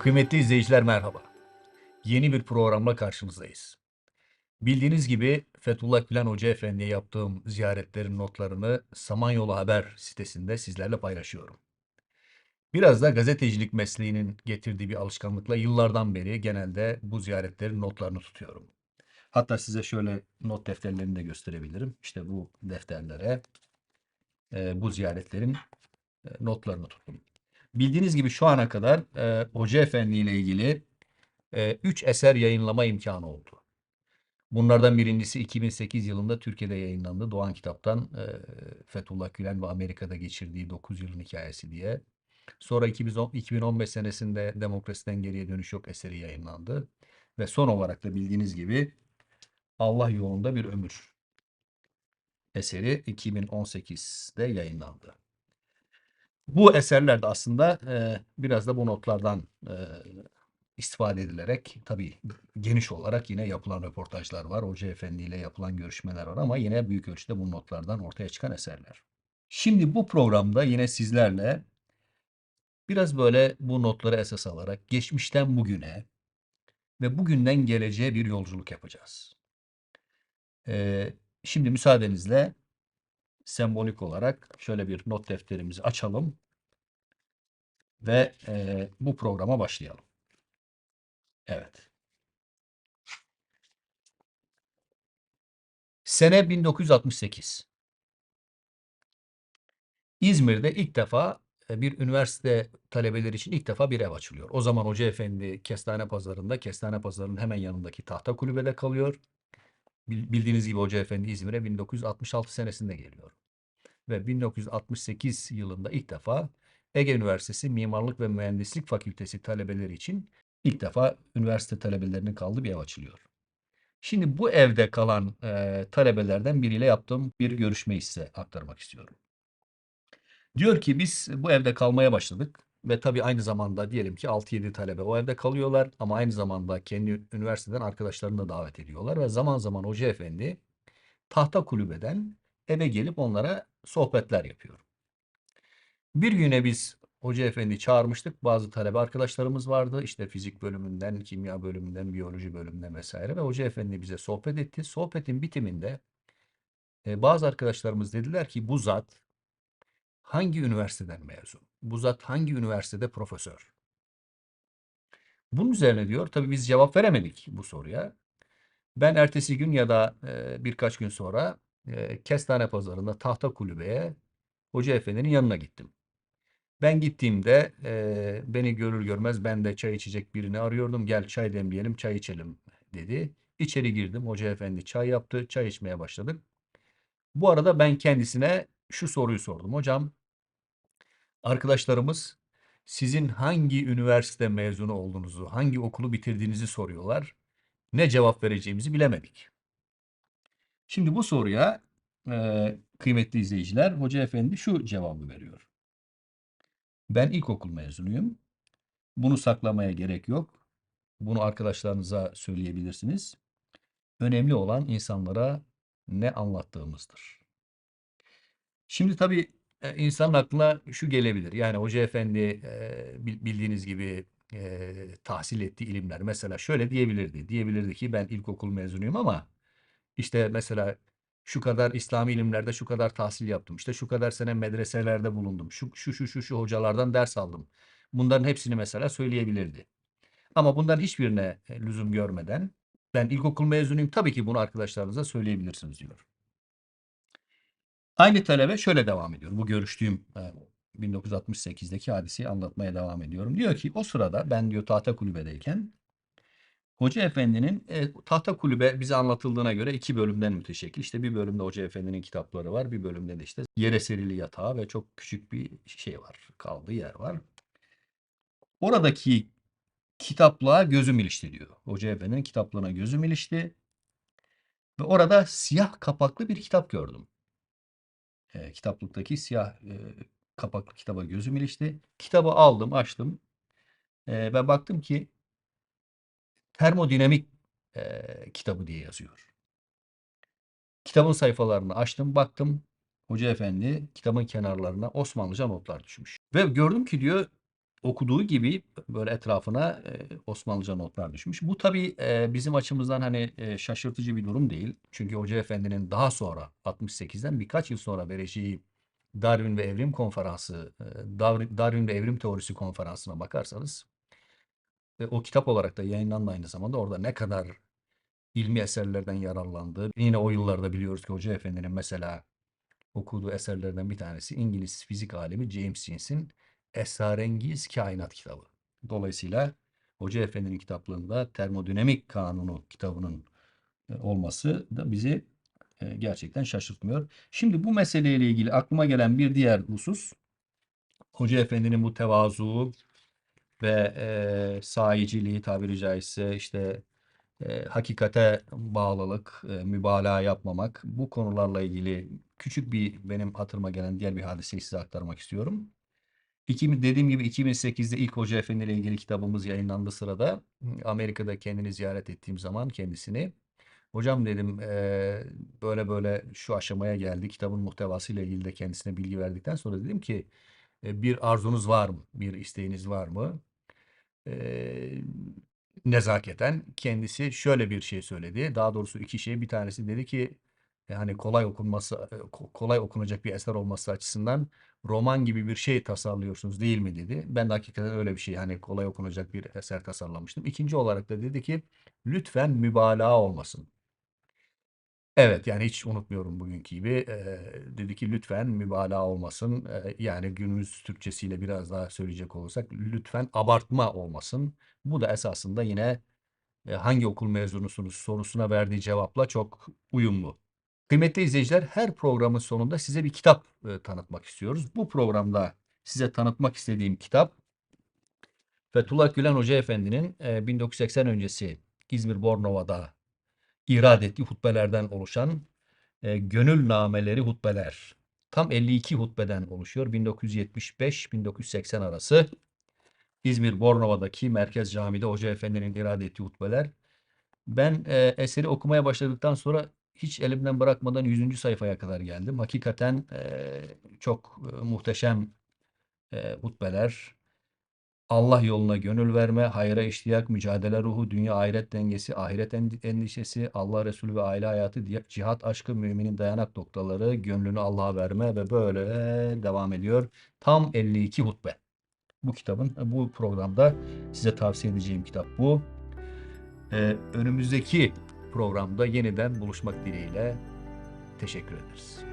Kıymetli izleyiciler merhaba. Yeni bir programla karşınızdayız. Bildiğiniz gibi Fethullah Gülen Hoca Efendi'ye yaptığım ziyaretlerin notlarını Samanyolu Haber sitesinde sizlerle paylaşıyorum. Biraz da gazetecilik mesleğinin getirdiği bir alışkanlıkla yıllardan beri genelde bu ziyaretlerin notlarını tutuyorum. Hatta size şöyle not defterlerini de gösterebilirim. İşte bu defterlere e, bu ziyaretlerin e, notlarını tuttum. Bildiğiniz gibi şu ana kadar e, Hoca Efendi ile ilgili 3 eser yayınlama imkanı oldu. Bunlardan birincisi 2008 yılında Türkiye'de yayınlandı. Doğan Kitap'tan e, Fethullah Gülen ve Amerika'da geçirdiği 9 yılın hikayesi diye. Sonra 2010 2015 senesinde Demokrasiden Geriye Dönüş Yok eseri yayınlandı. Ve son olarak da bildiğiniz gibi Allah Yolunda Bir Ömür eseri 2018'de yayınlandı. Bu eserler de aslında e, biraz da bu notlardan e, istifade edilerek tabii geniş olarak yine yapılan röportajlar var. Hoca Efendi ile yapılan görüşmeler var ama yine büyük ölçüde bu notlardan ortaya çıkan eserler. Şimdi bu programda yine sizlerle biraz böyle bu notları esas alarak geçmişten bugüne ve bugünden geleceğe bir yolculuk yapacağız. Ee, şimdi müsaadenizle sembolik olarak şöyle bir not defterimizi açalım ve e, bu programa başlayalım. Evet. Sene 1968. İzmir'de ilk defa e, bir üniversite talebeleri için ilk defa bir ev açılıyor. O zaman Hoca Efendi Kestane Pazarı'nda, Kestane Pazarı'nın hemen yanındaki tahta kulübede kalıyor. Bil- Bildiğiniz gibi Hoca Efendi İzmir'e 1966 senesinde geliyor. Ve 1968 yılında ilk defa Ege Üniversitesi Mimarlık ve Mühendislik Fakültesi talebeleri için ilk defa üniversite talebelerinin kaldığı bir ev açılıyor. Şimdi bu evde kalan e, talebelerden biriyle yaptığım bir görüşmeyi size aktarmak istiyorum. Diyor ki biz bu evde kalmaya başladık ve tabii aynı zamanda diyelim ki 6-7 talebe o evde kalıyorlar ama aynı zamanda kendi üniversiteden arkadaşlarını da davet ediyorlar ve zaman zaman Hoca Efendi tahta kulübeden eve gelip onlara sohbetler yapıyor. Bir güne biz Hoca Efendi çağırmıştık. Bazı talebe arkadaşlarımız vardı. İşte fizik bölümünden, kimya bölümünden, biyoloji bölümünden vesaire ve Hoca Efendi bize sohbet etti. Sohbetin bitiminde e, bazı arkadaşlarımız dediler ki bu zat hangi üniversiteden mezun? Bu zat hangi üniversitede profesör? Bunun üzerine diyor tabii biz cevap veremedik bu soruya. Ben ertesi gün ya da e, birkaç gün sonra e, Kestane Pazarı'nda tahta kulübeye Hoca Efendi'nin yanına gittim. Ben gittiğimde e, beni görür görmez ben de çay içecek birini arıyordum. Gel çay demleyelim, çay içelim dedi. İçeri girdim. Hoca efendi çay yaptı. Çay içmeye başladık. Bu arada ben kendisine şu soruyu sordum. Hocam arkadaşlarımız sizin hangi üniversite mezunu olduğunuzu, hangi okulu bitirdiğinizi soruyorlar. Ne cevap vereceğimizi bilemedik. Şimdi bu soruya e, kıymetli izleyiciler Hoca efendi şu cevabı veriyor. Ben ilkokul mezunuyum. Bunu saklamaya gerek yok. Bunu arkadaşlarınıza söyleyebilirsiniz. Önemli olan insanlara ne anlattığımızdır. Şimdi tabii e, insanın aklına şu gelebilir. Yani Hoca Efendi e, bil- bildiğiniz gibi e, tahsil ettiği ilimler. Mesela şöyle diyebilirdi. Diyebilirdi ki ben ilkokul mezunuyum ama işte mesela şu kadar İslami ilimlerde şu kadar tahsil yaptım. İşte şu kadar sene medreselerde bulundum. Şu şu şu şu, şu hocalardan ders aldım. Bunların hepsini mesela söyleyebilirdi. Ama bunların hiçbirine e, lüzum görmeden ben ilkokul mezunuyum tabii ki bunu arkadaşlarınıza söyleyebilirsiniz diyor. Aynı talebe şöyle devam ediyor. Bu görüştüğüm e, 1968'deki hadiseyi anlatmaya devam ediyorum. Diyor ki o sırada ben diyor tahta kulübedeyken Hoca Efendi'nin e, tahta kulübe bize anlatıldığına göre iki bölümden müteşekkil. İşte bir bölümde Hoca Efendi'nin kitapları var. Bir bölümde de işte yere serili yatağı ve çok küçük bir şey var. Kaldığı yer var. Oradaki kitaplığa gözüm ilişti diyor. Hoca Efendi'nin kitaplığına gözüm ilişti. Ve orada siyah kapaklı bir kitap gördüm. E, kitaplıktaki siyah e, kapaklı kitaba gözüm ilişti. Kitabı aldım, açtım. E, ve baktım ki termodinamik e, kitabı diye yazıyor. Kitabın sayfalarını açtım, baktım. Hoca Efendi kitabın kenarlarına Osmanlıca notlar düşmüş. Ve gördüm ki diyor okuduğu gibi böyle etrafına e, Osmanlıca notlar düşmüş. Bu tabii e, bizim açımızdan hani e, şaşırtıcı bir durum değil. Çünkü Hoca Efendi'nin daha sonra 68'den birkaç yıl sonra vereceği Darwin ve Evrim Konferansı, e, Darwin, ve Evrim Teorisi Konferansı'na bakarsanız e, o kitap olarak da yayınlandı aynı zamanda. Orada ne kadar ilmi eserlerden yararlandığı. Yine o yıllarda biliyoruz ki Hoca Efendi'nin mesela okuduğu eserlerden bir tanesi İngiliz fizik alemi James Jeans'in Esrarengiz Kainat kitabı. Dolayısıyla Hoca Efendi'nin kitaplığında termodinamik kanunu kitabının e, olması da bizi e, gerçekten şaşırtmıyor. Şimdi bu meseleyle ilgili aklıma gelen bir diğer husus Hoca Efendi'nin bu tevazu ve e, sahiciliği tabiri caizse işte e, hakikate bağlılık, e, mübalağa yapmamak bu konularla ilgili küçük bir benim hatırıma gelen diğer bir hadiseyi size aktarmak istiyorum. 2000, dediğim gibi 2008'de ilk Hoca Efendi ile ilgili kitabımız yayınlandığı sırada Amerika'da kendini ziyaret ettiğim zaman kendisini hocam dedim eee, böyle böyle şu aşamaya geldi kitabın muhtevasıyla ilgili de kendisine bilgi verdikten sonra dedim ki "E, bir arzunuz var mı? Bir isteğiniz var mı? Eee, nezaketen kendisi şöyle bir şey söyledi. Daha doğrusu iki şey. Bir tanesi dedi ki e, hani kolay okunması e, ko- kolay okunacak bir eser olması açısından roman gibi bir şey tasarlıyorsunuz değil mi dedi. Ben de hakikaten öyle bir şey hani kolay okunacak bir eser tasarlamıştım. İkinci olarak da dedi ki lütfen mübalağa olmasın. Evet yani hiç unutmuyorum bugünkü gibi. Eee, dedi ki lütfen mübalağa olmasın. Eee, yani günümüz Türkçesiyle biraz daha söyleyecek olursak lütfen abartma olmasın. Bu da esasında yine e, hangi okul mezunusunuz sorusuna verdiği cevapla çok uyumlu. Kıymetli izleyiciler, her programın sonunda size bir kitap e, tanıtmak istiyoruz. Bu programda size tanıtmak istediğim kitap Fethullah Gülen Hoca Efendi'nin e, 1980 öncesi İzmir Bornova'da irad ettiği hutbelerden oluşan e, Gönül Nameleri Hutbeler. Tam 52 hutbeden oluşuyor. 1975-1980 arası İzmir Bornova'daki Merkez Camii'de Hoca Efendi'nin irade ettiği hutbeler. Ben e, eseri okumaya başladıktan sonra hiç elimden bırakmadan 100. sayfaya kadar geldim. Hakikaten e, çok e, muhteşem e, hutbeler. Allah yoluna gönül verme, hayra iştiyak, mücadele ruhu, dünya ahiret dengesi, ahiret endi- endişesi, Allah Resulü ve aile hayatı, cihat aşkı, müminin dayanak noktaları, gönlünü Allah'a verme ve böyle devam ediyor. Tam 52 hutbe. Bu kitabın, bu programda size tavsiye edeceğim kitap bu. Ee, önümüzdeki programda yeniden buluşmak dileğiyle teşekkür ederiz.